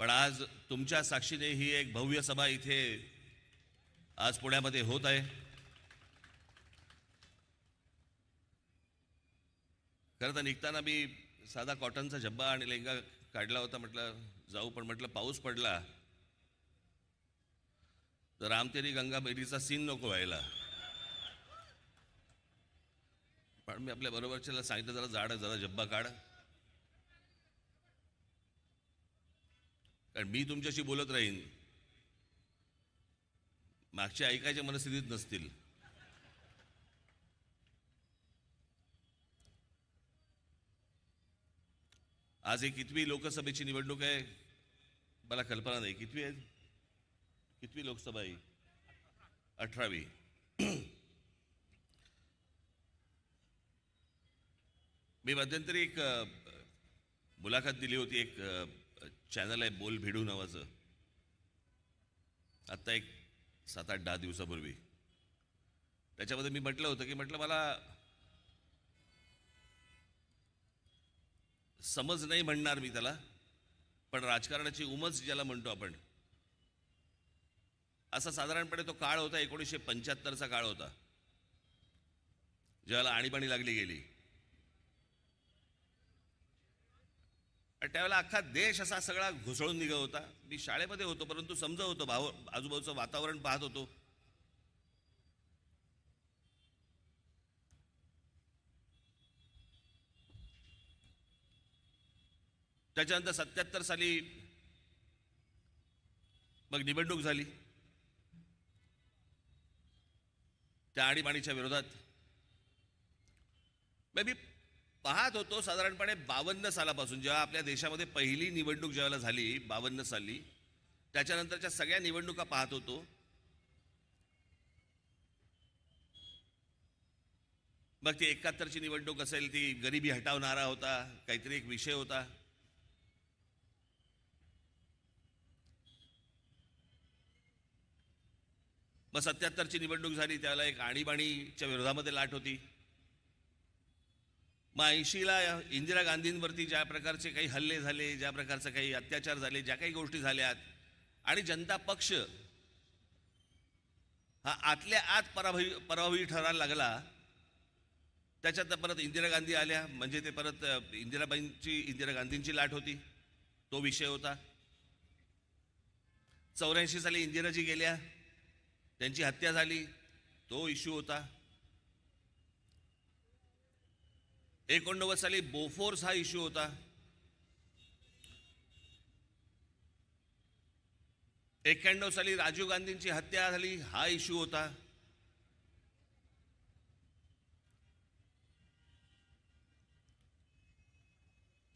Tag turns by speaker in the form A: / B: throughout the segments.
A: पण आज तुमच्या साक्षीने ही एक भव्य सभा इथे आज पुण्यामध्ये होत आहे. खरं तर निघताना मी साधा कॉटनचा झब्बा आणि लेंगा काढला होता म्हटलं जाऊ पण म्हटलं पाऊस पडला. तर रामतेरी गंगा बेरीचा सीन नको व्हायला. पण मी आपल्या बरोबरच्याला सांगितलं जरा जाड जरा झब्बा काढ. कारण मी तुमच्याशी बोलत राहीन. मागच्या ऐकायच्या मनस्थितीत नसतील. आज एक कितवी लोकसभेची निवडणूक आहे? मला कल्पना नाही. कितवी आहे? कितवी लोकसभा आहे? अठरावी. मी मध्यंतरी एक मुलाखत दिली होती. एक चॅनल आहे बोल भिडू नावाचं. आत्ता एक सात आठ दहा दिवसापूर्वी. त्याच्यामध्ये मी म्हटलं होतं की म्हटलं मला समज नाही म्हणणार मी त्याला पण राजकारणाची उमज ज्याला म्हणतो आपण असा साधारणपणे तो काळ होता एकोणीसशे पंच्याहत्तरचा काळ होता. ज्याला आणीबाणी लागली गेली. त्यावेळेला अख्खा देश असा सगळा घुसळून निघत होता. मी शाळेमध्ये होतो परंतु समजत होतो भाव आजूबाजूचं वातावरण पाहत होतो. त्याच्यानंतर सत्याहत्तर साली मग निवडणूक झाली. त्या आणीबाणीच्या विरोधात. मग मी पाहत होतो साधारणपणे बावन्न सालापासून. जेव्हा आपल्या देशामध्ये पहिली निवडणूक ज्यावेळेला झाली बावन्न साली त्याच्यानंतरच्या सगळ्या निवडणुका पाहत होतो. मग ती एकाहत्तरची निवडणूक असेल ती गरिबी हटवणारा होता काहीतरी एक विषय होता. मग सत्याहत्तरची निवडणूक झाली त्याला एक आणीबाणीच्या विरोधामध्ये लाट होती. मग ऐंशीला इंदिरा गांधींवरती ज्या प्रकारचे काही हल्ले झाले ज्या प्रकारचे काही अत्याचार झाले ज्या काही गोष्टी झाल्यात आणि जनता पक्ष हा आतल्या आत पराभवी पराभवी ठरायला लागला त्याच्यात परत इंदिरा गांधी आल्या. म्हणजे ते परत इंदिराबाईंची इंदिरा गांधींची लाट होती. तो विषय होता. चौऱ्याऐंशी साली इंदिराजी गेल्या. त्यांची हत्या झाली. तो इश्यू होता. एकोणनव्वद साली बोफोर्स हा इश्यू होता. एक्क्याण्णव साली राजीव गांधींची हत्या झाली हा इश्यू होता.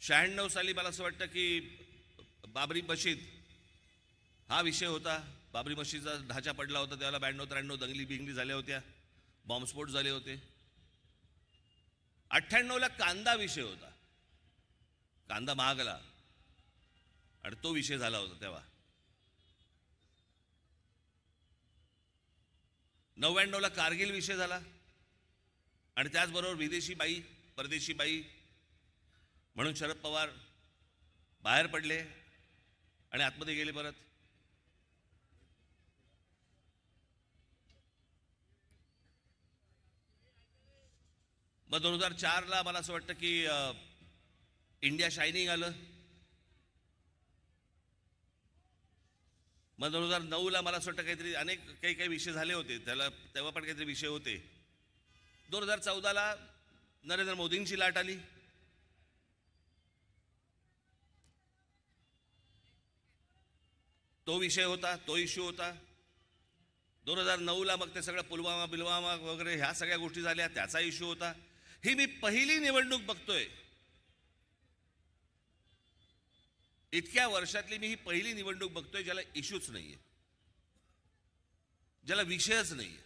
A: शहाण्णव साली मला असं वाटतं की बाबरी मशीद हा विषय होता. बाबरी मशीदचा ढाचा पडला होता त्याला ब्याण्णव त्र्याण्णव दंगली बिंगली झाल्या होत्या. बॉम्बस्फोट झाले होते. अठ्ठ्याण्णवला कांदा विषय होता. कांदा महागला. आणि तो विषय झाला होता तेव्हा. नव्याण्णवला कारगिल विषय झाला. आणि त्याचबरोबर विदेशी बाई परदेशी बाई म्हणून शरद पवार बाहेर पडले आणि आतमध्ये गेले परत. मग दोन हजार चारला मला असं वाटतं की इंडिया शायनिंग आलं. मग दोन हजार नऊला मला असं वाटतं काहीतरी अनेक काही काही विषय झाले होते. त्याला तेव्हा पण काहीतरी विषय होते. दोन हजार चौदाला नरेंद्र मोदींची लाट आली. तो विषय होता तो इश्यू होता. दोन हजार नऊला मग ते सगळं पुलवामा बिलवामा वगैरे ह्या सगळ्या गोष्टी झाल्या त्याचा इश्यू होता. ही मी पहिली निवडणूक बघतोय. इतक्या वर्षातली मी ही पहिली निवडणूक बघतोय ज्याला इश्यूच नाहीये. ज्याला विषयच नाहीये.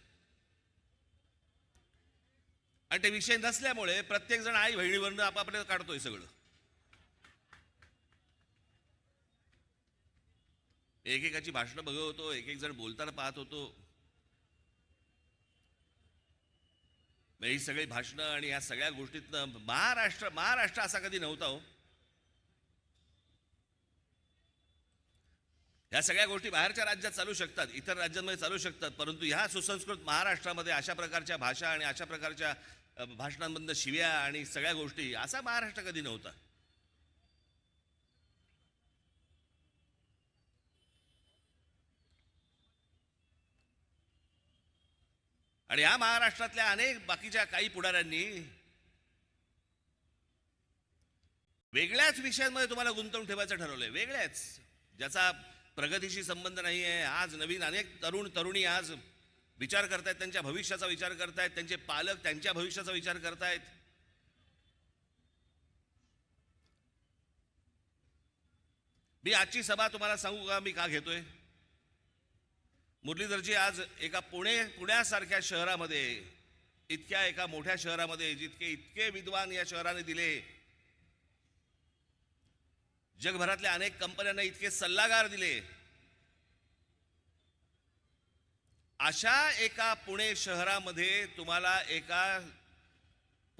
A: आणि ते विषय नसल्यामुळे प्रत्येक जण आई बहिणीवरनं आपापल्या काढतोय सगळं. एकेकाची भाषणं बघत होतो एक एक जण बोलताना पाहत होतो. ही सगळी भाषणं आणि या सगळ्या गोष्टीतनं महाराष्ट्र महाराष्ट्र असा कधी नव्हता हो. ह्या सगळ्या गोष्टी बाहेरच्या राज्यात चालू शकतात इतर राज्यांमध्ये चालू शकतात परंतु ह्या सुसंस्कृत महाराष्ट्रामध्ये अशा प्रकारच्या भाषा आणि अशा प्रकारच्या भाषणांमधनं शिव्या आणि सगळ्या गोष्टी असा महाराष्ट्र कधी नव्हता. आणि या महाराष्ट्रातल्या अनेक बाकीच्या काही पुढाऱ्यांनी वेगळ्याच विषयांमध्ये तुम्हाला गुंतवून ठेवायचं ठरवलंय. वेगळ्याच. ज्याचा प्रगतीशी संबंध नाही आहे. आज नवीन अनेक तरुण तरुणी आज विचार करतायत त्यांच्या भविष्याचा विचार करतायत त्यांचे पालक त्यांच्या भविष्याचा विचार करतायत. मी आजची सभा तुम्हाला सांगू का? मी का घेतोय? मुरलीधरजी आज एका पुणे पुण्यासारख्या शहरामध्ये इतक्या एका मोठ्या शहरामध्ये जितके इतके विद्वान या शहराने दिले. जगभरातल्या अनेक कंपन्यांना इतके सल्लागार दिले. अशा एका पुणे शहरामध्ये तुम्हाला एका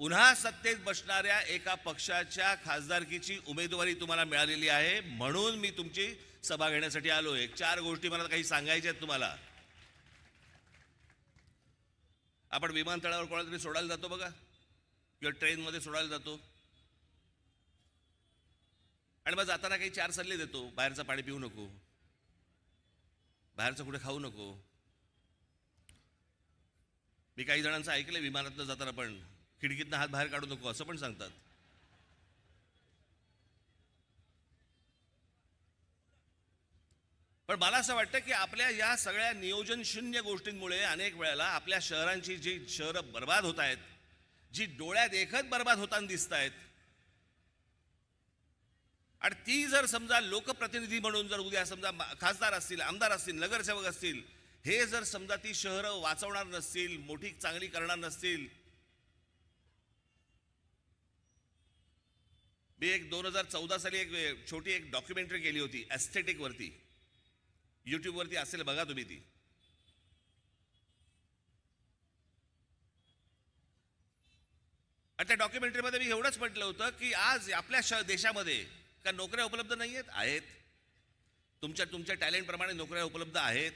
A: पुन्हा सत्तेत बसणाऱ्या एका पक्षाच्या खासदारकीची उमेदवारी तुम्हाला मिळालेली आहे. म्हणून मी तुमची सभा घेण्यासाठी आलो. आहे चार गोष्टी मला काही सांगायच्या आहेत तुम्हाला. आपण विमानतळावर कोणाला तरी सोडायला जातो बघा. किंवा ट्रेनमध्ये सोडायला जातो. आणि मग जाताना काही चार सल्ले देतो. बाहेरचं पाणी पिऊ नको. बाहेरचं कुठे खाऊ नको. मी काही जणांचं ऐकलंय विमानातनं जाताना पण. खिडकीतनं हात बाहेर काढू नको असं पण सांगतात. पण मला असं वाटतं की आपल्या या सगळ्या नियोजनशून्य गोष्टींमुळे अनेक वेळेला आपल्या शहरांची जी शहरं बर्बाद होत आहेत जी डोळ्यात एकच बर्बाद होताना दिसत आहेत आणि ती जर समजा लोकप्रतिनिधी म्हणून जर उद्या समजा खासदार असतील आमदार असतील नगरसेवक असतील हे जर समजा ती शहरं वाचवणार नसतील मोठी चांगली करणार नसतील मी एक दोन हजार चौदा साली एक छोटी एक डॉक्युमेंटरी केली होती ॲस्थेटिकवरती युट्यूबवरती असेल बघा तुम्ही ती. आणि त्या डॉक्युमेंटरीमध्ये मी एवढंच म्हटलं होतं की आज आपल्या श देशामध्ये का नोकऱ्या उपलब्ध नाही आहेत. आहेत तुमच्या तुमच्या टॅलेंटप्रमाणे नोकऱ्या उपलब्ध आहेत.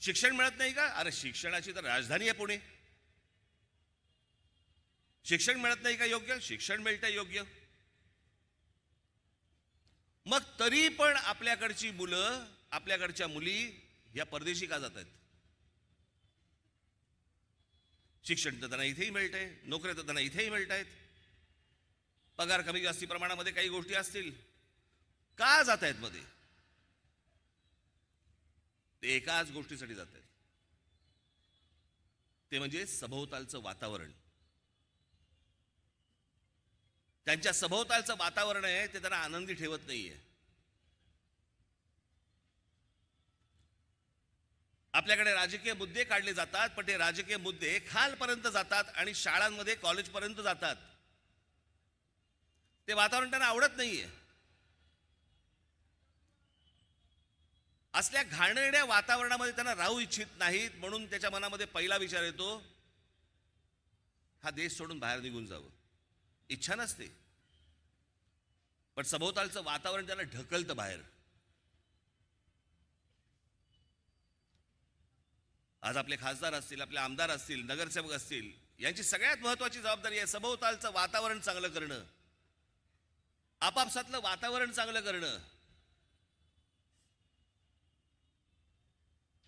A: शिक्षण मिळत नाही का? अरे शिक्षणाची तर राजधानी आहे पुणे. शिक्षण मिळत नाही का योग्य? शिक्षण मिळतं योग्य. मग तरी पण आपल्याकडची मुलं आपल्याकडच्या मुली ह्या परदेशी का जात आहेत शिक्षण तर त्यांना इथेही मिळतंय नोकऱ्या तर त्यांना इथेही मिळत आहेत पगार कमी जास्ती प्रमाणामध्ये काही गोष्टी असतील. का जात आहेत मध्ये? ते एकाच गोष्टीसाठी जात आहेत ते म्हणजे सभोवतालचं वातावरण. त्यांच्या सभोवतालचं वातावरण आहे ते त्यांना आनंदी ठेवत नाहीये. आपल्याकडे राजकीय मुद्दे काढले जातात पण ते राजकीय मुद्दे खालपर्यंत जातात आणि शाळांमध्ये कॉलेजपर्यंत जातात. ते वातावरण त्यांना आवडत नाहीये. असल्या घाणेरड्या वातावरणामध्ये त्यांना राहू इच्छित नाहीत म्हणून त्याच्या मनामध्ये पहिला विचार येतो हा देश सोडून बाहेर निघून जावं. इच्छा नसते. पण सभोवतालचं वातावरण त्यांना ढकलतं बाहेर. आज आपले खासदार असतील आपले आमदार असतील नगरसेवक असतील यांची सगळ्यात महत्वाची जबाबदारी आहे सभोवतालचं वातावरण चांगलं करणं. आपापसातलं वातावरण चांगलं करणं.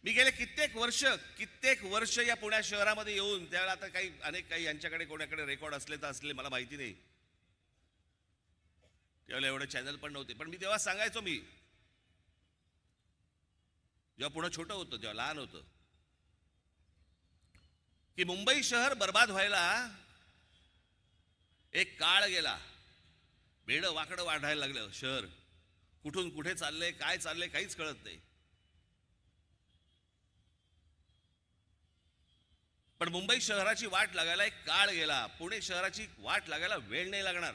A: मी गेले कित्येक वर्ष कित्येक वर्ष या पुण्या शहरामध्ये येऊन त्यावेळेला आता काही अनेक काही यांच्याकडे कोणाकडे रेकॉर्ड असले तर असले मला माहिती नाही. त्यावेळेला एवढे चॅनल पण नव्हते पण मी तेव्हा सांगायचो मी. जेव्हा पुणे छोटं होतं तेव्हा लहान होतं. की मुंबई शहर बर्बाद व्हायला एक काळ गेला. बेडं वाकडं वाढायला लागलं शहर. कुठून कुठे चाललंय काय चाललंय काहीच कळत नाही. पण मुंबई शहराची वाट लागायला एक काळ गेला. पुणे शहराची वाट लागायला वेळ नाही लागणार.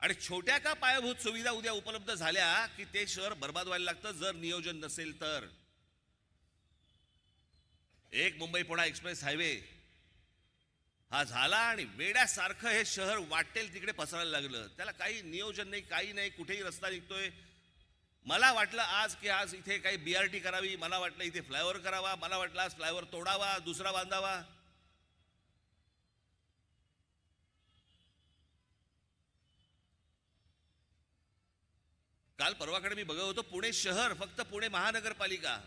A: आणि छोट्या का पायाभूत सुविधा उद्या उपलब्ध झाल्या की ते शहर बर्बाद व्हायला लागतं? जर नियोजन नसेल तर. एक मुंबई पुणा एक्सप्रेस हायवे. हा झाला आणि वेड्यासारखं हे शहर वाटेल तिकडे पसरायला लागलं. त्याला काही नियोजन नाही काही नाही कुठेही रस्ता निघतोय. मला वाटलं आज की आज इथे काही बी आर टी करावी मला वाटलं इथे फ्लायओव्हर करावा मला वाटलं आज फ्लायओव्हर तोडावा दुसरा बांधावा. काल परवाकडे मी बघत होतो पुणे शहर फक्त पुणे महानगरपालिका.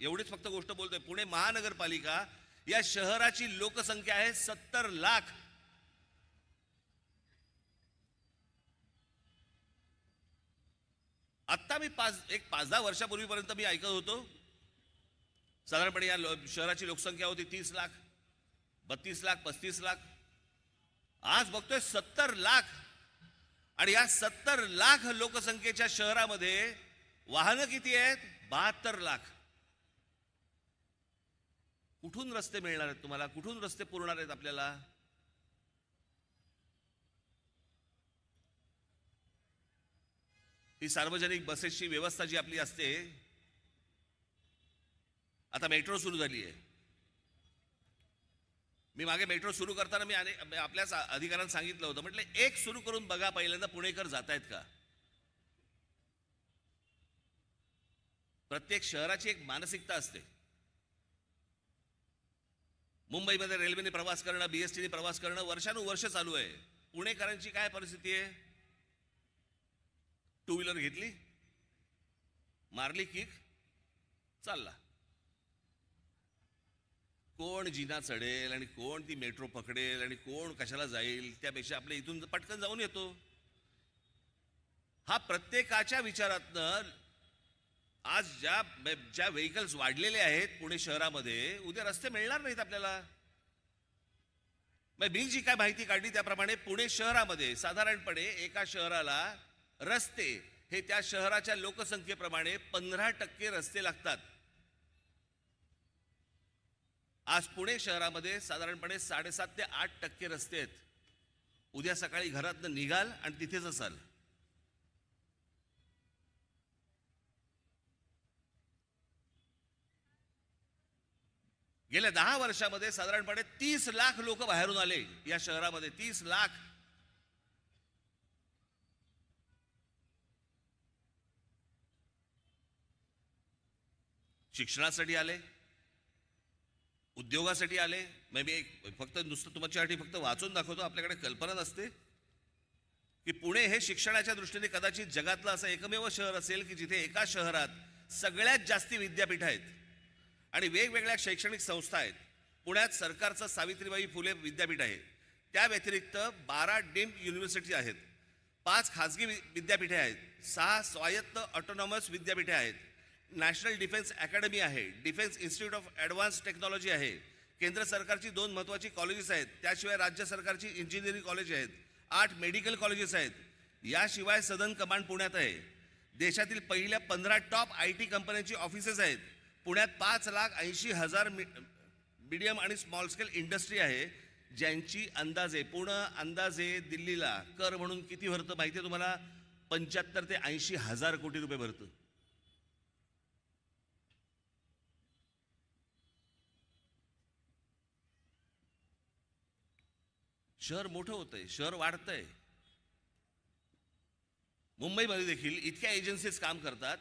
A: एवढीच फक्त गोष्ट बोलतोय. पुणे महानगरपालिका या शहराची लोकसंख्या आहे सत्तर लाख. आत्ता मी पाच एक पाच दहा वर्षापूर्वीपर्यंत मी ऐकत होतो. साधारणपणे या लो- शहराची लोकसंख्या होती तीस लाख बत्तीस लाख पस्तीस लाख. आज बघतोय सत्तर लाख. आणि या सत्तर लाख लोकसंख्येच्या शहरामध्ये वाहनं किती आहेत? बहात्तर लाख. कुठून रस्ते मिळणार आहेत तुम्हाला? कुठून रस्ते पुरणार आहेत आपल्याला? ही सार्वजनिक बसेसची व्यवस्था जी आपली असते आता मेट्रो सुरू झाली आहे. मी मागे मेट्रो सुरू करताना मी अनेक आपल्याच अधिकाऱ्यांना सांगितलं होतं म्हटलं एक सुरू करून बघा पहिल्यांदा पुणेकर जात आहेत का? प्रत्येक शहराची एक मानसिकता असते. मुंबईमध्ये रेल्वेने प्रवास करणं बीएसटीने प्रवास करणं वर्षानुवर्ष चालू आहे. पुणेकरांची काय परिस्थिती आहे? टू व्हीलर घेतली? मारली किक चालला. कोण जिना चढेल आणि कोण ती मेट्रो पकडेल आणि कोण कशाला जाईल त्यापेक्षा आपल्या इथून पटकन जाऊन येतो. हा प्रत्येकाच्या विचारातनं आज ज्या ज्या व्हेकल्स वाढलेले आहेत पुणे शहरामध्ये उद्या रस्ते मिळणार नाहीत आपल्याला. मग मी जी काय माहिती काढली त्याप्रमाणे पुणे शहरामध्ये साधारणपणे एका शहराला रस्ते हे त्या शहराच्या लोकसंख्येप्रमाणे पंधरा टक्के रस्ते लागतात. आज पुणे शहरामध्ये साधारणपणे साडेसात ते आठ टक्के रस्ते आहेत. उद्या सकाळी घरातनं निघाल आणि तिथेच असाल. गेल्या दहा वर्षामध्ये साधारणपणे तीस लाख लोक बाहेरून आले या शहरामध्ये. तीस लाख. शिक्षणासाठी आले. उद्योगासाठी आले. मग मी एक फक्त नुसतं तुमच्यासाठी फक्त वाचून दाखवतो आपल्याकडे कल्पना नसते. की पुणे हे शिक्षणाच्या दृष्टीने कदाचित जगातलं असं एकमेव शहर असेल की जिथे एका शहरात सगळ्यात जास्ती विद्यापीठ आहेत. आणि वेगवेगळ्या शैक्षणिक संस्था आहेत. पुण्यात सरकारचं सावित्रीबाई फुले विद्यापीठ आहे. त्या व्यतिरिक्त बारा डीम्ड युनिव्हर्सिटी आहेत. पाच खाजगी वि- विद्यापीठे आहेत. सहा स्वायत्त ऑटोनॉमस विद्यापीठे आहेत. नॅशनल डिफेन्स अकॅडमी आहे. Defence institute of advance technology आहे. केंद्र सरकारची दोन महत्त्वाची कॉलेजेस आहेत. त्याशिवाय राज्य सरकारची इंजिनिअरिंग कॉलेज आहेत. आठ मेडिकल कॉलेजेस आहेत. याशिवाय सदन कमांड पुण्यात आहे. देशातील पहिल्या पंधरा टॉप आय टी कंपन्यांची ऑफिसेस आहेत. पुण्यात पाच लाख ऐंशी हजार मीडियम आणि स्मॉल स्केल इंडस्ट्री आहे ज्यांची अंदाजे पूर्ण अंदाजे दिल्लीला कर म्हणून किती भरतं माहिती आहे तुम्हाला? पंच्याहत्तर ते ऐंशी हजार कोटी रुपये भरतं. शहर मोठं होतंय शहर वाढतंय. मुंबईमध्ये देखील इतक्या एजन्सीज काम करतात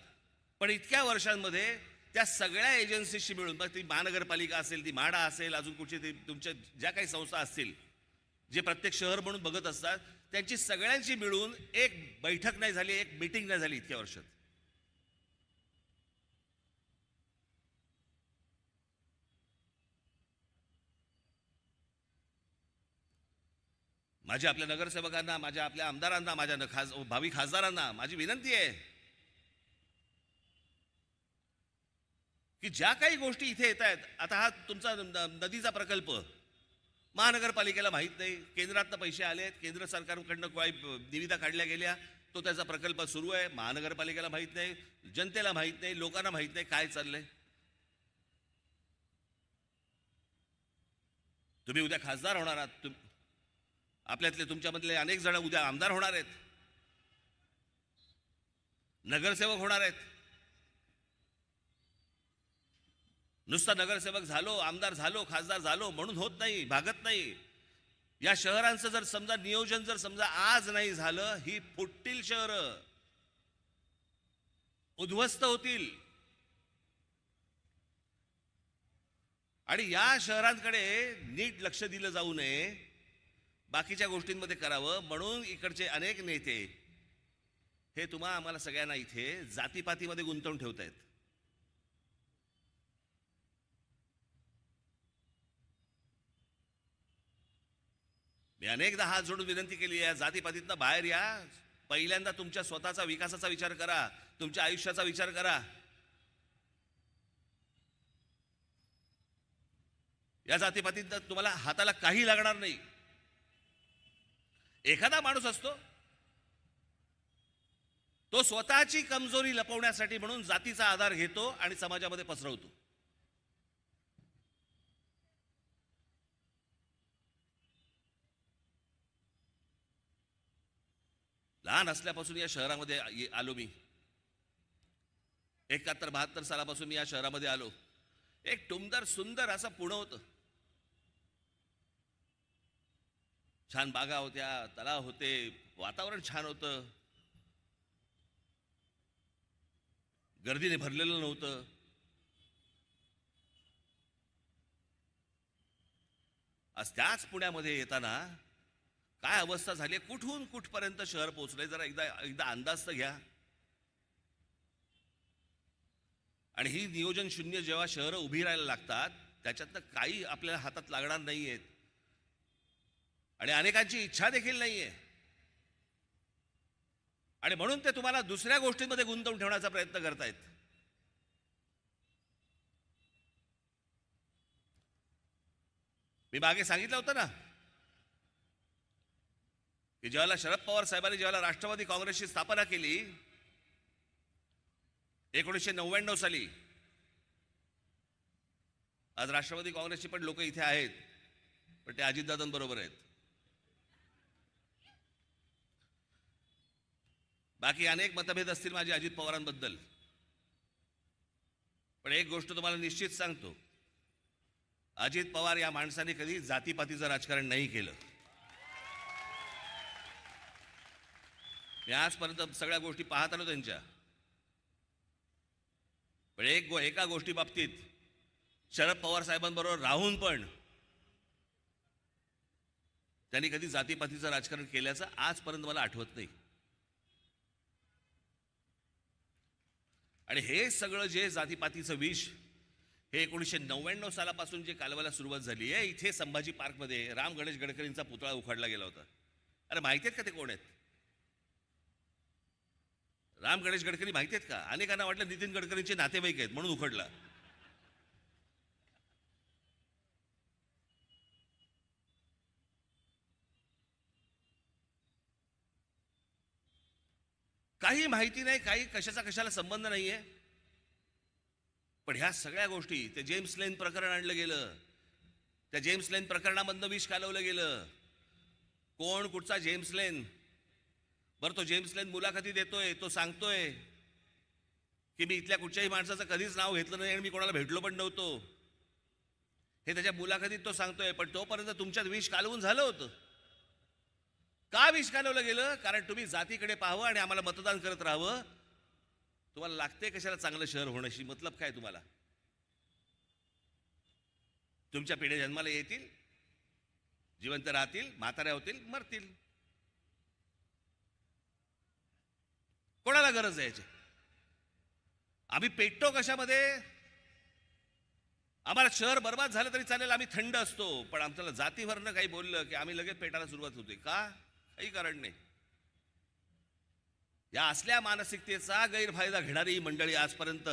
A: पण इतक्या वर्षांमध्ये त्या सगळ्या एजन्सीशी मिळून मग ती महानगरपालिका असेल ती म्हाडा असेल अजून कुठची ती तुमच्या ज्या काही संस्था असतील जे प्रत्येक शहर म्हणून बघत असतात त्यांची सगळ्यांची मिळून एक बैठक नाही झाली एक मीटिंग नाही झाली इतक्या वर्षात. माझ्या आपल्या नगरसेवकांना माझ्या आपल्या आमदारांना माझ्या न- खास भावी खासदारांना माझी विनंती आहे. की ज्या काही गोष्टी इथे येत आहेत आता हा तुमचा न- नदीचा प्रकल्प महानगरपालिकेला माहीत नाही केंद्रातनं पैसे आले आहेत केंद्र सरकारकडनं काही निविदा काढल्या गेल्या तो त्याचा प्रकल्प सुरू आहे महानगरपालिकेला माहीत नाही जनतेला माहीत नाही लोकांना माहीत नाही काय चाललंय. तुम्ही उद्या खासदार होणार आहात तुम आपल्यातले तुमच्यामधले अनेक जण उद्या आमदार होणार आहेत. नगरसेवक होणार आहेत. नुसता नगरसेवक झालो आमदार झालो खासदार झालो म्हणून होत नाही भागत नाही. या शहरांचं जर समजा नियोजन जर समजा आज नाही झालं ही फुटतील शहरं. उद्ध्वस्त होतील. आणि या शहरांकडे नीट लक्ष दिलं जाऊ नये. बाकीच्या गोष्टींमध्ये करावं. म्हणून इकडचे अनेक नेते हे तुम्हा आम्हाला सगळ्यांना इथे जातीपातीमध्ये गुंतवून ठेवतायत. मी अनेकदा हात जोडून विनंती केली आहे जातीपातीतनं बाहेर या. पहिल्यांदा तुमच्या स्वतःचा विकासाचा विचार करा. तुमच्या आयुष्याचा विचार करा. या जातीपातीत तुम्हाला हाताला काही लागणार नाही. एखादा माणूस असतो तो स्वतःची कमजोरी लपवण्यासाठी म्हणून जातीचा आधार घेतो आणि समाजामध्ये पसरवतो. लहान असल्यापासून या शहरामध्ये आलो मी. एकाहत्तर बहात्तर सालापासून मी या शहरामध्ये आलो. एक टुमदार सुंदर असं पुणं होतं. छान बागा होत्या तलाव होते वातावरण छान होतं. गर्दीने भरलेलं नव्हतं. आज त्याच पुण्यामध्ये येताना काय अवस्था झाली? आहे? कुठून कुठपर्यंत शहर पोहोचलंय? जरा एकदा एकदा अंदाज तर घ्या. आणि ही नियोजन शून्य जेव्हा शहरं उभी राहायला लागतात त्याच्यातनं काही आपल्याला हातात लागणार नाही आहेत आणि अनेकांची इच्छा देखील नाही आहे आणि म्हणून ते तुम्हाला दुसऱ्या गोष्टींमध्ये गुंतवून ठेवण्याचा प्रयत्न करतायत. मी मागे सांगितलं होतं ना की ज्यावेळेला शरद पवार साहेबांनी ज्यावेळेला राष्ट्रवादी काँग्रेसची स्थापना केली एकोणीसशे नव्याण्णव साली आज राष्ट्रवादी काँग्रेसची पण लोक इथे आहेत पण ते अजितदादांबरोबर आहेत. बाकी अनेक मतभेद असतील माझे अजित पवारांबद्दल. पण एक गोष्ट तुम्हाला निश्चित सांगतो अजित पवार या माणसाने कधी जातीपातीचं राजकारण नाही केलं. मी आजपर्यंत सगळ्या गोष्टी पाहत आलो त्यांच्या. पण एक गो एका गोष्टी बाबतीत शरद पवार साहेबांबरोबर राहून पण त्यांनी कधी जातीपातीचं राजकारण केल्याचं आजपर्यंत मला आठवत नाही. आणि हे सगळं जे जातीपातीचं विष हे एकोणीसशे नव्याण्णव सालापासून जे कालवायला सुरुवात झाली आहे इथे संभाजी पार्कमध्ये राम गणेश गडकरींचा पुतळा उखाडला गेला होता. अरे माहिती आहेत का ते कोण आहेत? राम गणेश गडकरी माहिती आहेत का? अनेकांना वाटलं नितीन गडकरींचे नातेवाईक आहेत म्हणून उखडला. काही माहिती नाही काही कशाचा कशाला संबंध नाहीये. पण ह्या सगळ्या गोष्टी ते जेम्स लेन प्रकरण आणलं गेलं. त्या जेम्स लेन प्रकरणामधनं विष कालवलं गेलं. कोण कुठचा जेम्स लेन? बरं तो जेम्स लेन मुलाखती देतोय तो सांगतोय की मी इथल्या कुठच्याही माणसाचं कधीच नाव घेतलं नाही आणि मी कोणाला भेटलो पण नव्हतो. हे त्याच्या मुलाखतीत तो सांगतोय पण तोपर्यंत तुमच्यात विष कालवून झालं होतं. का विष कालवलं गेलं? कारण तुम्ही जातीकडे पाहावं आणि आम्हाला मतदान करत राहावं. तुम्हाला लागते कशाला चांगलं शहर होण्याशी? मतलब काय तुम्हाला? तुमच्या पिढ्या जन्माला येतील जिवंत राहतील म्हाताऱ्या होतील मरतील. कोणाला गरज आहे आम्ही पेटतो कशामध्ये? आम्हाला शहर बर्बाद झालं तरी चालेल आम्ही थंड असतो. पण आमच्याला जातीवरनं काही बोललं की आम्ही लगेच पेटायला सुरुवात होते. का? काही कारण नाही. या असल्या मानसिकतेचा गैरफायदा घेणारी ही मंडळी आजपर्यंत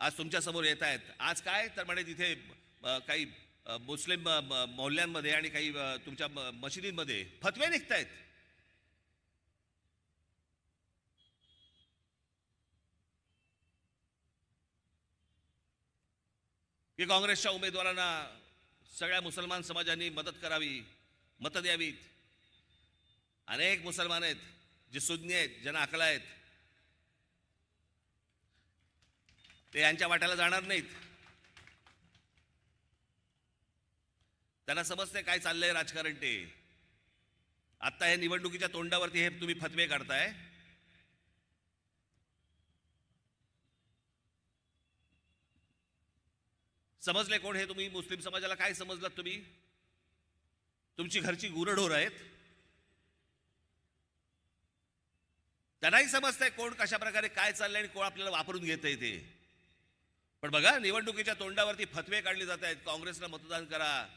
A: आज तुमच्यासमोर येत आहेत. आज काय? तर म्हणे तिथे काही मुस्लिम मोहल्ल्यांमध्ये आणि काही तुमच्या मशिदींमध्ये फतवे निघतायत. की काँग्रेसच्या उमेदवारांना सगळ्या मुसलमान समाजांनी मदत करावी मतं द्यावीत. अनेक मुसलमान आहेत जे सुज्ञ आहेत ज्यांना अकला आहेत. ते यांच्या वाट्याला जाणार नाहीत. त्यांना समजते काय चाललंय राजकारण ते. आत्ता या निवडणुकीच्या तोंडावरती हे तुम्ही फतवे काढताय. समजले कोण हे तुम्ही? मुस्लिम समाजाला काय समजलात तुम्ही? तुमची घरची गुरढोर आहेत. त्यांनाही समजतंय कोण कशा प्रकारे काय चाललंय आणि कोण आपल्याला वापरून घेत ते. पण बघा निवडणुकीच्या तोंडावरती फतवे काढले जात आहेत. काँग्रेसला मतदान करा.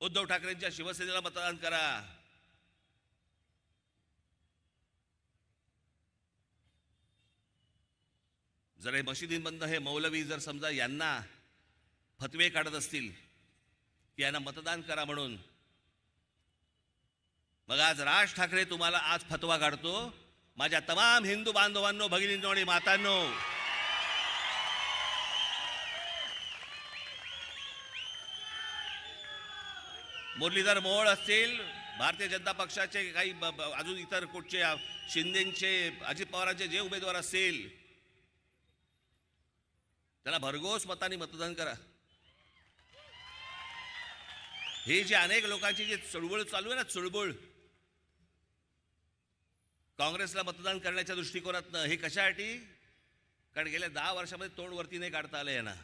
A: उद्धव ठाकरेंच्या शिवसेनेला मतदान करा. जर हे मशिदींमधनं हे मौलवी जर समजा यांना फतवे काढत असतील की यांना मतदान करा म्हणून मग आज राज ठाकरे तुम्हाला आज फतवा काढतो. माझ्या तमाम हिंदू बांधवांनो भगिनींनो आणि मातांनो मुरलीधर मोहोळ असतील भारतीय जनता पक्षाचे काही ब- अजून इतर कुठचे शिंदेचे अजित पवारांचे जे उमेदवार असतील त्याला भरघोस मताने मतदान करा. हे जे अनेक लोकांची जी चळवळ चालू आहे ना चळवळ. काँग्रेसला मतदान करण्याच्या दृष्टिकोनातनं हे कशासाठी? कारण गेल्या दहा वर्षामध्ये तोंड वरती नाही काढता आलं यांना.